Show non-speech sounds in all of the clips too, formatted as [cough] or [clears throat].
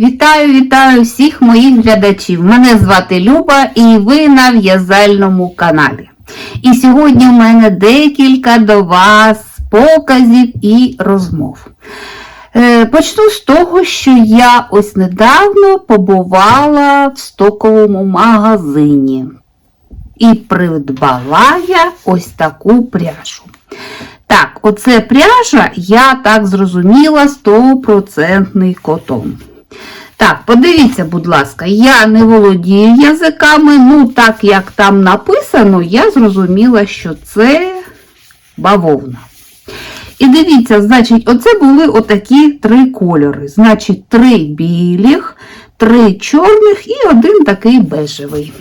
Вітаю, вітаю всіх моїх глядачів. Мене звати Люба і ви на в'язальному каналі. І сьогодні в мене декілька до вас показів і розмов. Е, Почну з того, що я ось недавно побувала в стоковому магазині і придбала я ось таку пряжу. Так, оце пряжа, я так зрозуміла, 100% котон. Так, подивіться, будь ласка, я не володію язиками, ну так як там написано, я зрозуміла, що це бавовна. І дивіться, значить, оце були отакі три кольори. Значить, три білих, три чорних і один такий бежевий.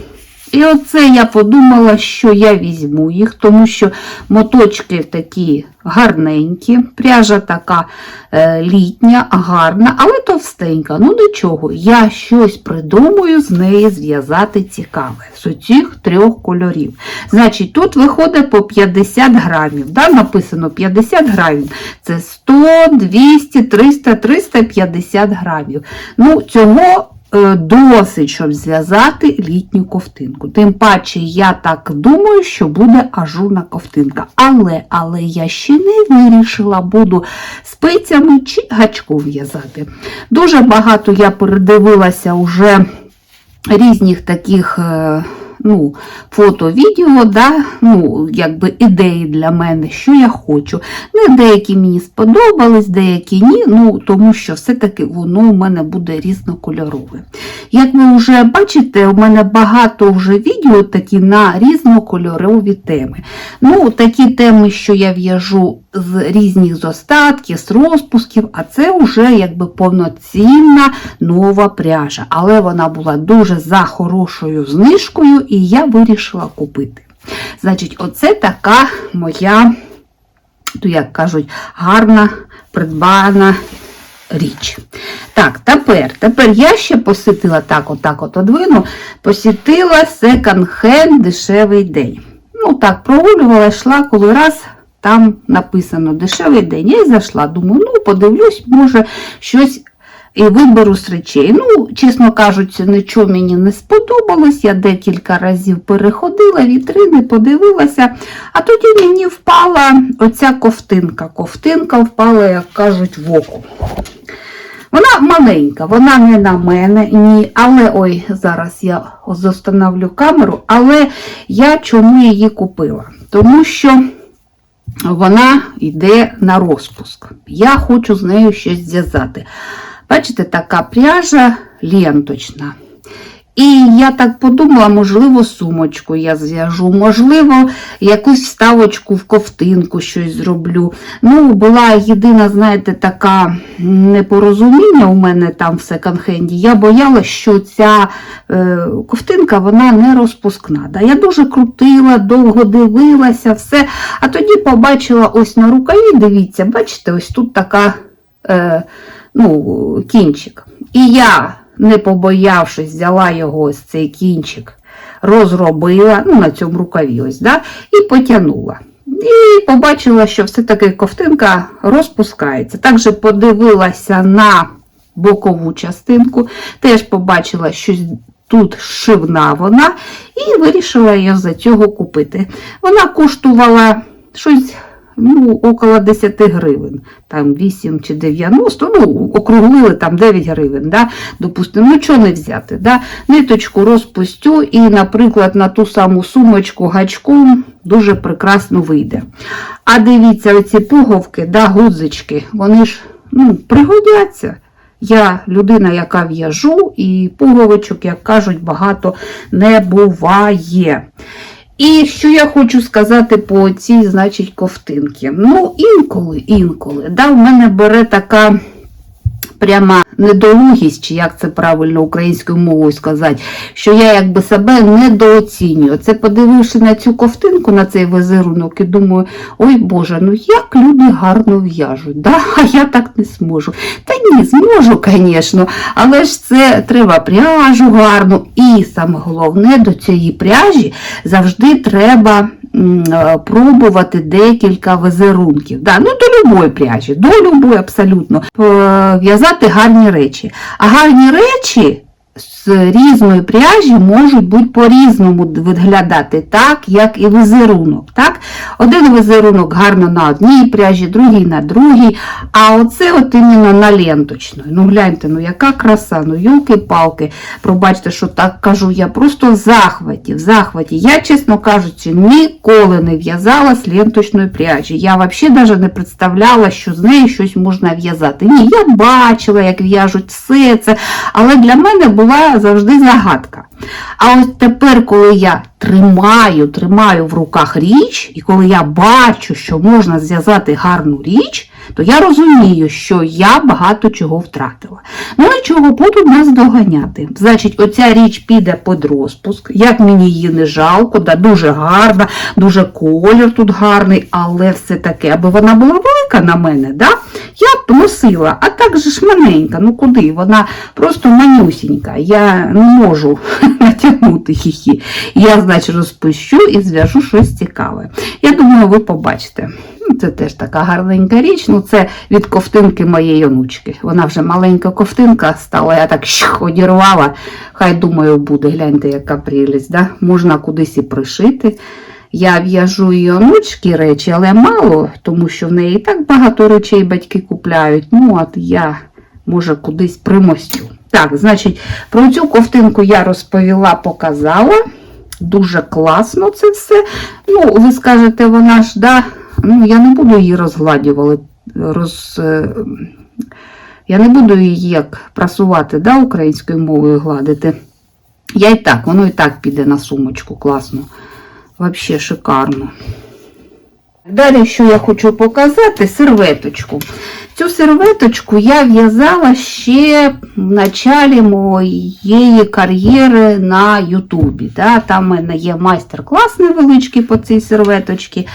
І оце я подумала, що я візьму їх, тому що моточки такі гарненькі, пряжа така е, літня, гарна, але товстенька. Ну нічого, я щось придумаю з неї зв'язати цікаве з цих трьох кольорів. Значить, тут виходить по 50 грамів. Да? Написано 50 грамів. Це 100, 200, 300, 350 грамів. Ну, цього досить, щоб зв'язати літню ковтинку. Тим паче, я так думаю, що буде ажурна ковтинка. Але, але я ще не вирішила, буду спицями чи гачком в'язати. Дуже багато я передивилася вже різних таких. Ну, фото, відео, да, ну, якби ідеї для мене, що я хочу. Ну, деякі мені сподобались, деякі ні, ну, тому що все-таки воно у мене буде різнокольорове. Як ви вже бачите, у мене багато вже відео такі на різнокольорові теми. Ну, такі теми, що я в'яжу з різних з остатків, з розпусків, а це вже якби повноцінна нова пряжа. Але вона була дуже за хорошою знижкою, і я вирішила купити. Значить, оце така моя, то як кажуть, гарна придбана річ. Так, тепер, тепер я ще посітила так, отак от одвину, посітила секонд-хенд дешевий день. Ну так, прогулювала, йшла, коли раз там написано дешевий день. Я і зайшла, думаю, ну подивлюсь, може щось і виберу з речей. Ну, чесно кажучи, нічого мені не сподобалось. Я декілька разів переходила, вітрини, подивилася, а тоді мені впала оця ковтинка. Ковтинка впала, як кажуть, в око. Вона маленька, вона не на мене, ні, але ой, зараз я зостановлю камеру, але я чому її купила? Тому що вона йде на розпуск. Я хочу з нею щось зв'язати. Бачите, така пряжа ленточна. І я так подумала, можливо, сумочку я зв'яжу, можливо, якусь вставочку в ковтинку щось зроблю. Ну, була єдина, знаєте, така непорозуміння у мене там в секонд-хенді. Я боялася, що ця е, ковтинка вона не розпускна. Да? Я дуже крутила, довго дивилася, все. А тоді побачила ось на рукаві, дивіться, бачите, ось тут така е, ну, кінчик. І я не побоявшись, взяла його ось цей кінчик, розробила, ну, на цьому рукаві ось, да, і потягнула. І побачила, що все-таки ковтинка розпускається. Також подивилася на бокову частинку, теж побачила, що тут шивна вона, і вирішила її за цього купити. Вона коштувала щось ну, около 10 гривень, там 8 чи 90, ну, округлили там 9 гривень, да, допустимо, ну чого не взяти. Да? Ниточку розпустю і, наприклад, на ту саму сумочку гачком дуже прекрасно вийде. А дивіться, оці пуговки, да, гудзички, вони ж ну, пригодяться. Я людина, яка в'яжу, і пуговичок, як кажуть, багато не буває. І що я хочу сказати по цій, значить, ковтинки. Ну, інколи, інколи, да, в мене бере така пряма недолугість, чи як це правильно українською мовою сказати, що я якби себе недооцінюю. Це подививши на цю ковтинку, на цей визерунок, і думаю, ой Боже, ну як люди гарно в'яжуть, да? а я так не зможу. Та ні, зможу, звісно, але ж це треба пряжу гарну. І саме головне, до цієї пряжі завжди треба пробувати декілька візерунків. Да, ну, до любої пряжі, до любої абсолютно. Е, В'язати гарні речі. А гарні речі з різної пряжі можуть бути по-різному виглядати, так, як і візерунок. Так? Один візерунок гарно на одній пряжі, другий на другій. А оце от іменно на ленточної. Ну гляньте, ну яка краса, ну юлки-палки. Пробачте, що так кажу, я просто в захваті, в захваті. Я, чесно кажучи, ніколи не в'язала з ленточної пряжі. Я взагалі навіть не представляла, що з нею щось можна в'язати. Ні, я бачила, як в'яжуть все це, але для мене була завжди загадка. А ось тепер, коли я тримаю, тримаю в руках річ, і коли я бачу, що можна зв'язати гарну річ, то я розумію, що я багато чого втратила. Ну нічого, буду нас доганяти. Значить, оця річ піде під розпуск. Як мені її не жалко, да, дуже гарна, дуже колір тут гарний, але все таки, аби вона була велика на мене, да, я б носила, а так же ж маленька, ну куди? Вона просто манюсінька. Я не можу [laughs] натягнути її. Я, значить, розпущу і зв'яжу щось цікаве. Я думаю, ви побачите. Ну, Це теж така гарненька річ. Ну, це від ковтинки моєї онучки. Вона вже маленька ковтинка стала, я так щх, одірвала. Хай думаю, буде. Гляньте, яка прелість. Да? Можна кудись і пришити. Я в'яжу і онучки речі, але мало, тому що в неї і так багато речей батьки купляють. Ну, от я, може, кудись примостю. Так, значить, про цю ковтинку я розповіла, показала. Дуже класно це все. Ну, ви скажете, вона ж, да, ну, я не буду її розгладювати, роз, е, я не буду її як прасувати, да, українською мовою гладити. Я і так, воно і так піде на сумочку, класно. Взагалі шикарно. Далі, що я хочу показати, серветочку. Цю серветочку я в'язала ще в началі моєї кар'єри на Ютубі. Да? Там в мене є майстер-клас невеличкий по цій серветочці.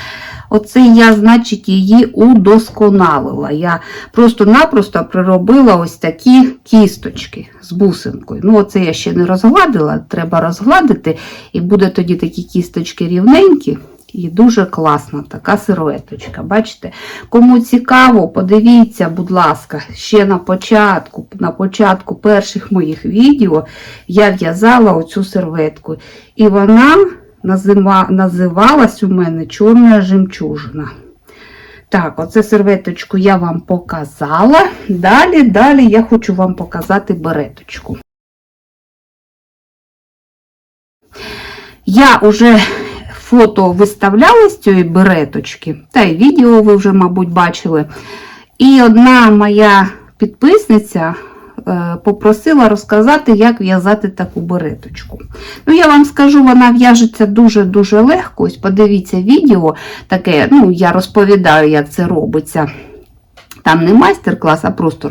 Оце я, значить, її удосконалила. Я просто-напросто приробила ось такі кісточки з бусинкою. Ну, оце я ще не розгладила, треба розгладити, і буде тоді такі кісточки рівненькі. І дуже класна така серветочка. Бачите? Кому цікаво, подивіться, будь ласка, ще на початку, на початку перших моїх відео я в'язала оцю серветку. І вона назива, називалась у мене Чорна жемчужина. Так, оце серветочку я вам показала. Далі, далі я хочу вам показати береточку. Я вже фото виставляла з цієї береточки, та й відео ви вже, мабуть, бачили. І одна моя підписниця попросила розказати, як в'язати таку береточку. Ну, я вам скажу, вона в'яжеться дуже-дуже легко. Ось подивіться відео таке, ну, я розповідаю, як це робиться. Там не майстер-клас, а просто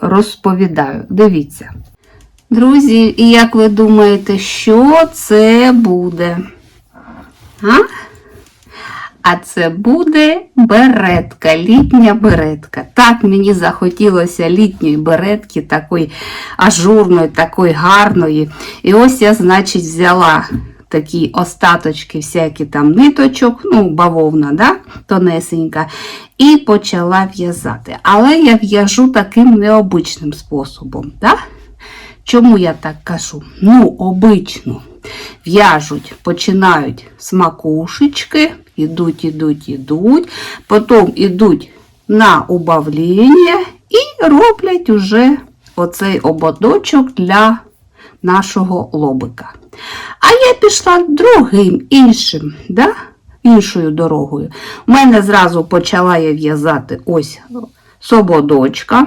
розповідаю. Дивіться. Друзі, і як ви думаєте, що це буде? А? А це буде беретка, літня беретка. Так мені захотілося літньої беретки, такої ажурної, такої гарної. І ось я, значить, взяла такі остаточки, всякі там ниточок, ну, бавовна, да? тонесенька, і почала в'язати. Але я в'яжу таким необичним способом. Да? Чому я так кажу? Ну, обично в'яжуть, починають з макушечки, ідуть, ідуть, ідуть, потім ідуть на убавлення і роблять уже оцей ободочок для нашого лобика. А я пішла другим, іншим, да? іншою дорогою. У мене зразу почала я в'язати ось сободочка.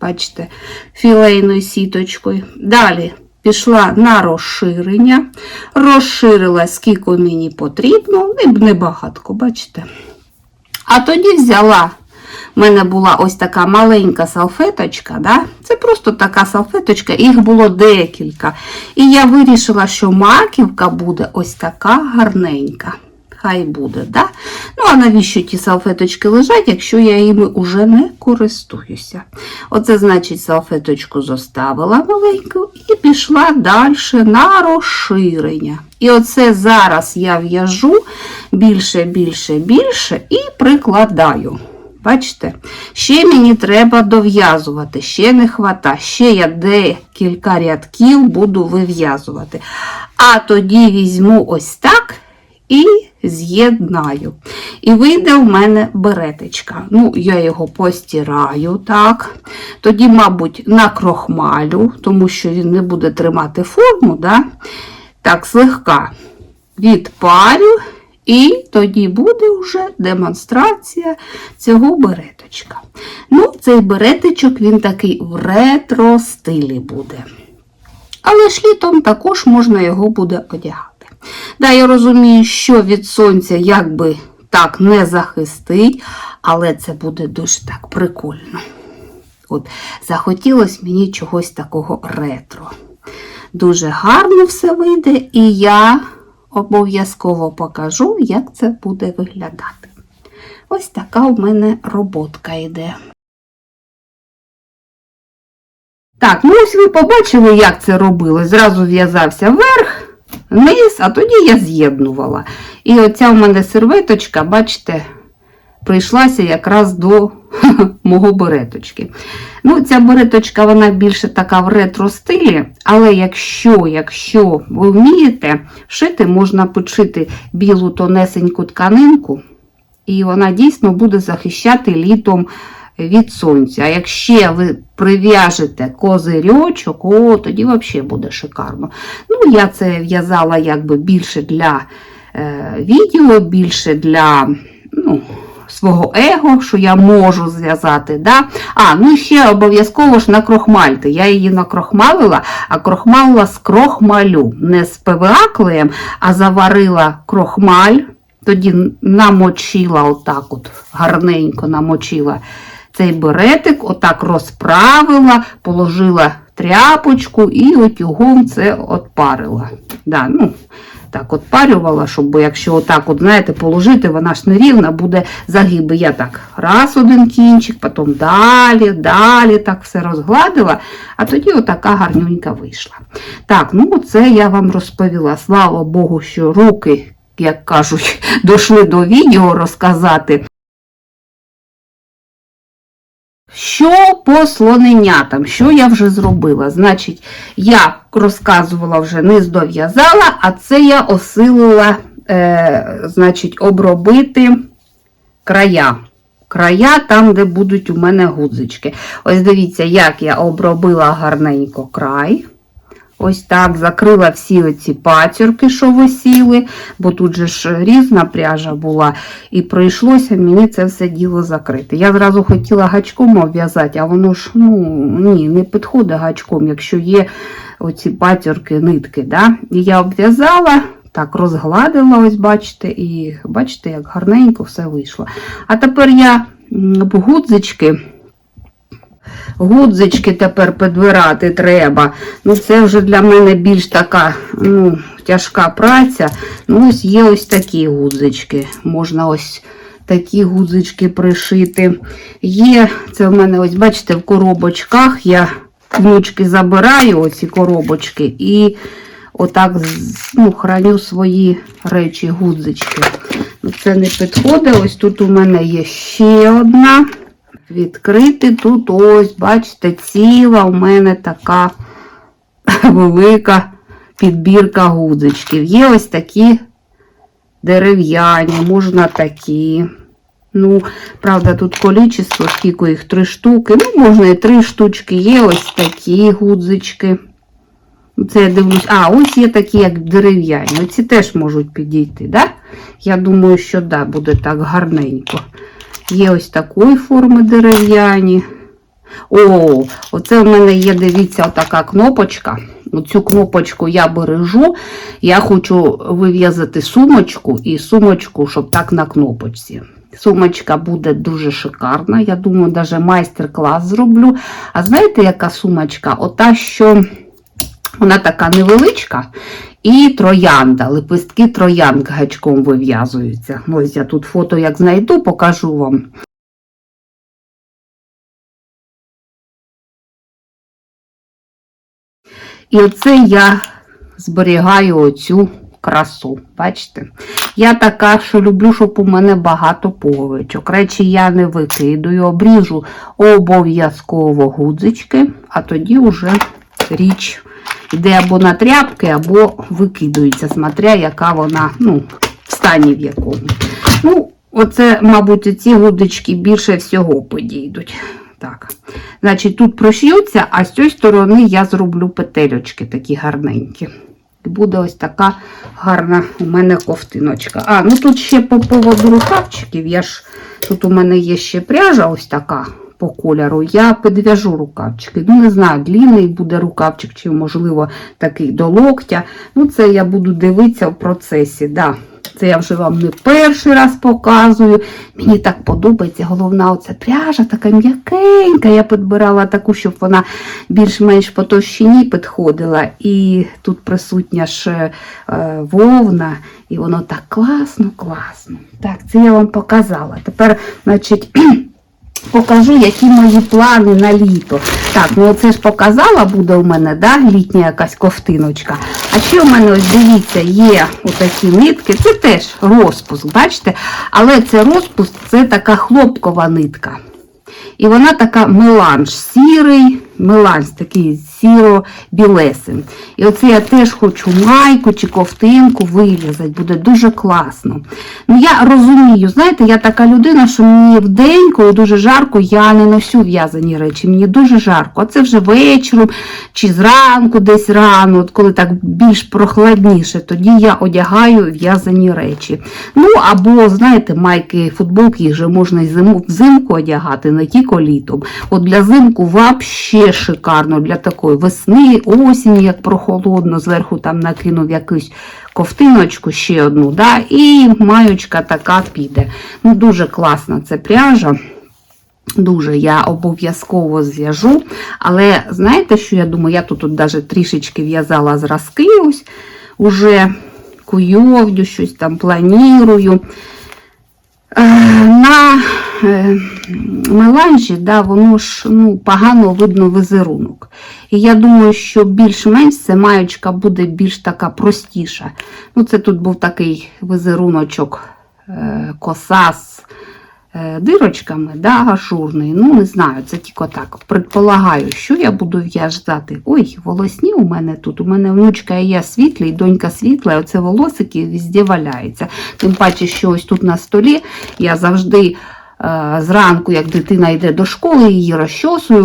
Бачите, філейною сіточкою. Далі пішла на розширення, розширила, скільки мені потрібно, і небагатко, бачите. А тоді взяла, в мене була ось така маленька салфеточка, да? це просто така салфеточка, їх було декілька. І я вирішила, що маківка буде ось така гарненька. Хай буде. Да? Ну, а навіщо ті салфеточки лежать, якщо я їми вже не користуюся? Оце, значить, салфеточку зоставила маленьку і пішла далі на розширення. І оце зараз я в'яжу більше, більше, більше і прикладаю. Бачите? Ще мені треба дов'язувати, ще не хвата, ще я декілька рядків буду вив'язувати. А тоді візьму ось так і з'єднаю. І вийде в мене береточка. Ну, я його постираю, так. Тоді, мабуть, накрохмалю, тому що він не буде тримати форму. Да? Так, слегка відпарю. І тоді буде вже демонстрація цього береточка. Ну, цей береточок, він такий в ретро стилі буде. Але ж літом також можна його буде одягати. Да, я розумію, що від сонця якби так не захистить, але це буде дуже так прикольно. От, захотілося мені чогось такого ретро. Дуже гарно все вийде, і я обов'язково покажу, як це буде виглядати. Ось така в мене роботка йде. Так, ну ось ви побачили, як це робилось. Зразу в'язався вверх, вниз, а тоді я з'єднувала. І оця в мене серветочка, бачите, прийшлася якраз до [laughs] мого береточки. Ну, ця береточка, вона більше така в ретро-стилі, але якщо, якщо ви вмієте шити, можна почити білу тонесеньку тканинку, і вона дійсно буде захищати літом від сонця. А якщо ви прив'яжете козирьочок, о, тоді взагалі буде шикарно. Ну, я це в'язала якби більше для е, відео, більше для. ну, свого его, що я можу зв'язати. Да? А, ну і ще обов'язково ж накрохмальте. Я її накрохмалила, а крохмалила з крохмалю. Не з ПВА клеєм, а заварила крохмаль, тоді намочила отак от, гарненько намочила цей беретик, отак розправила, положила тряпочку і отюгом це отпарила. Да, ну, так от парювала, щоб якщо отак, от, знаєте, положити, вона ж нерівна, буде загиби. Я так раз один кінчик, потім далі, далі так все розгладила, а тоді отака гарнюнька вийшла. Так, ну це я вам розповіла. Слава Богу, що руки, як кажуть, [laughs] дійшли до відео розказати. Що по слоненятам? Що я вже зробила? Значить, я розказувала вже низ дов'язала, а це я осилила, е, значить, обробити края. Края там, де будуть у мене гудзички. Ось дивіться, як я обробила гарненько край. Ось так, закрила всі оці пацюрки, що висіли, бо тут же ж різна пряжа була, і прийшлося мені це все діло закрити. Я зразу хотіла гачком обв'язати, а воно ж ну, ні, не підходить гачком, якщо є оці пацюрки, нитки. Да? І я обв'язала, так, розгладила, ось бачите, і бачите, як гарненько все вийшло. А тепер я гудзички. Гудзички тепер підбирати треба. Ну, Це вже для мене більш така ну, тяжка праця. Ну, ось Є ось такі гудзички. Можна ось такі гудзички пришити. Є, це в мене, ось, бачите, в коробочках я внучки забираю оці коробочки і отак ну, храню свої речі, гудзички. Ну, Це не підходить. Ось тут у мене є ще одна відкрити. Тут ось, бачите, ціла у мене така [laughs] велика підбірка гудзичків. Є ось такі дерев'яні, можна такі. Ну, правда, тут количество, скільки їх три штуки. Ну, можна і три штучки, є ось такі гудзички. Це я дивлюсь, а, ось є такі, як дерев'яні. Оці теж можуть підійти, да? Я думаю, що да, буде так гарненько. Є ось такої форми дерев'яні. О, оце в мене є, дивіться, отака кнопочка. Оцю кнопочку я бережу. Я хочу вив'язати сумочку і сумочку, щоб так на кнопочці. Сумочка буде дуже шикарна. Я думаю, навіть майстер-клас зроблю. А знаєте, яка сумочка? Ота, що Вона така невеличка. І троянда, лепестки троянд гачком вив'язуються. Ось я тут фото як знайду, покажу вам. І оце я зберігаю оцю красу. Бачите? Я така, що люблю, щоб у мене багато пуговичок. Речі я не викидаю, обріжу обов'язково гудзички, а тоді вже річ йде або на тряпки, або викидується, смотря, яка вона, ну, в стані в якому. Ну, оце, мабуть, ці гудзички більше всього підійдуть. Так. Значить, тут прошьються, а з цієї сторони я зроблю петельочки такі гарненькі. І буде ось така гарна у мене ковтиночка. А, ну тут ще по поводу рукавчиків. Я ж, тут у мене є ще пряжа ось така по кольору. Я підв'яжу рукавчики. Ну, не знаю, длинний буде рукавчик, чи, можливо, такий до локтя. Ну, це я буду дивитися в процесі. Да. Це я вже вам не перший раз показую. Мені так подобається. Головна оця пряжа така м'якенька. Я підбирала таку, щоб вона більш-менш по товщині підходила. І тут присутня ж е, вовна, і воно так класно, класно. Так, це я вам показала. Тепер, значить. [clears throat] Покажу, які мої плани на літо. Так, ну оце ж показала, буде у мене, да, літня якась ковтиночка. А ще у мене, ось дивіться, є отакі нитки. Це теж розпуск, бачите? Але це розпуск, це така хлопкова нитка. І вона така меланж, сірий, меланж такий сіро-білесий. І оце я теж хочу майку чи ковтинку вив'язати, буде дуже класно. Ну, я розумію, знаєте, я така людина, що мені вдень, коли дуже жарко, я не ношу в'язані речі. Мені дуже жарко. А це вже вечором чи зранку, десь рано, от коли так більш прохладніше, тоді я одягаю в'язані речі. Ну, або, знаєте, майки, футболки їх же можна і взимку одягати, не тільки літом. От для зимку взагалі шикарно, для такої весни, осені, як прохолодно, зверху там накинув якусь ковтиночку, ще одну, да, і маючка така піде. Ну, Дуже класна це пряжа. Дуже я обов'язково зв'яжу. Але знаєте, що я думаю? Я тут, тут навіть трішечки в'язала зразки, ось уже куйовдю, щось там планірую. Е, На меланжі, да, воно ж ну, погано видно візерунок. І я думаю, що більш-менш це маєчка буде більш така простіша. Ну, Це тут був такий візеруночок косас е, дирочками, да, ажурний. Ну, не знаю, це тільки так. Предполагаю, що я буду в'язати. Ой, волосні у мене тут. У мене внучка і я світлий, донька світла, і оце волосики везде валяється. Тим паче, що ось тут на столі я завжди. Е, Зранку, як дитина йде до школи, її розчосую,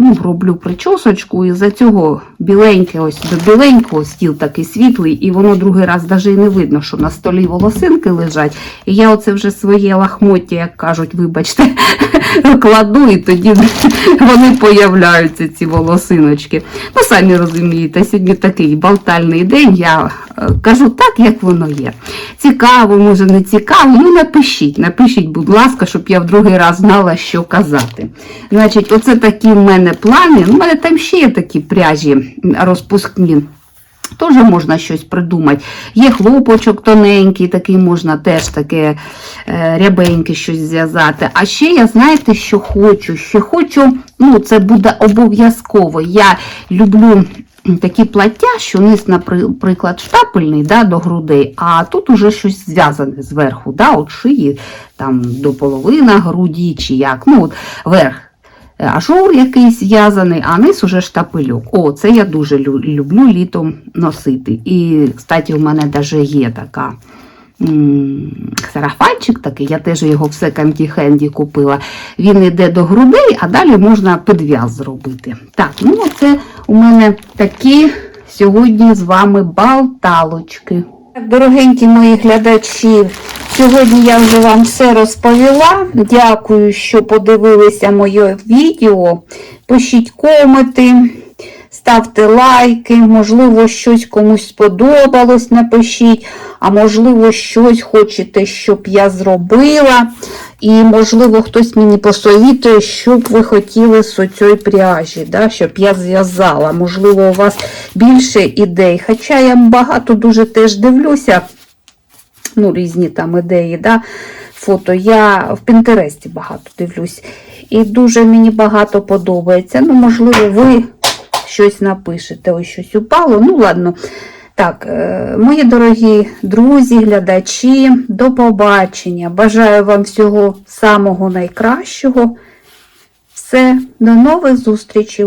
ну, роблю причосочку, і за цього біленьке, ось до біленького стіл такий світлий, і воно другий раз навіть не видно, що на столі волосинки лежать. І я оце вже своє лахмоття, як кажуть, вибачте, [laughs] кладу, і тоді [laughs] вони появляються, ці волосиночки. Ну, самі розумієте, сьогодні такий балтальний день, я е, кажу так, як воно є. Цікаво, може, не цікаво. Ну, напишіть, напишіть, будь ласка, щоб я в другий раз знала, що казати. Значить, оце такі в мене плани. У мене там ще є такі пряжі розпускні. Теж можна щось придумати. Є хлопочок тоненький, такий можна теж таке е, рябеньке щось зв'язати. А ще я, знаєте, що хочу? Що хочу, ну, це буде обов'язково. Я люблю такі плаття, що низ, наприклад, штапельний да, до грудей, а тут уже щось зв'язане зверху, да, от шиї там до половини груді, чи як. Ну, от верх ажур якийсь зв'язаний, а низ уже штапельок. О, це я дуже лю- люблю літом носити. І, кстати, у мене навіть є така. Сарафанчик такий, я теж його в секонді хенді купила. Він йде до грудей, а далі можна підв'яз зробити. Так, ну це у мене такі сьогодні з вами балталочки. Так, Дорогенькі мої глядачі, сьогодні я вже вам все розповіла. Дякую, що подивилися моє відео. Пишіть коменти, ставте лайки, можливо, щось комусь сподобалось, напишіть, а можливо, щось хочете, щоб я зробила. І, можливо, хтось мені посовітує, що б ви хотіли з цієї пряжі, да, щоб я зв'язала. Можливо, у вас більше ідей. Хоча я багато дуже теж дивлюся, ну, різні там ідеї, да, фото. Я в Пінтересті багато дивлюсь. І дуже мені багато подобається. Ну, можливо, ви щось напишете, ось щось упало. Ну, ладно. Так, е, мої дорогі друзі, глядачі, до побачення. Бажаю вам всього самого найкращого. Все, до нових зустрічей!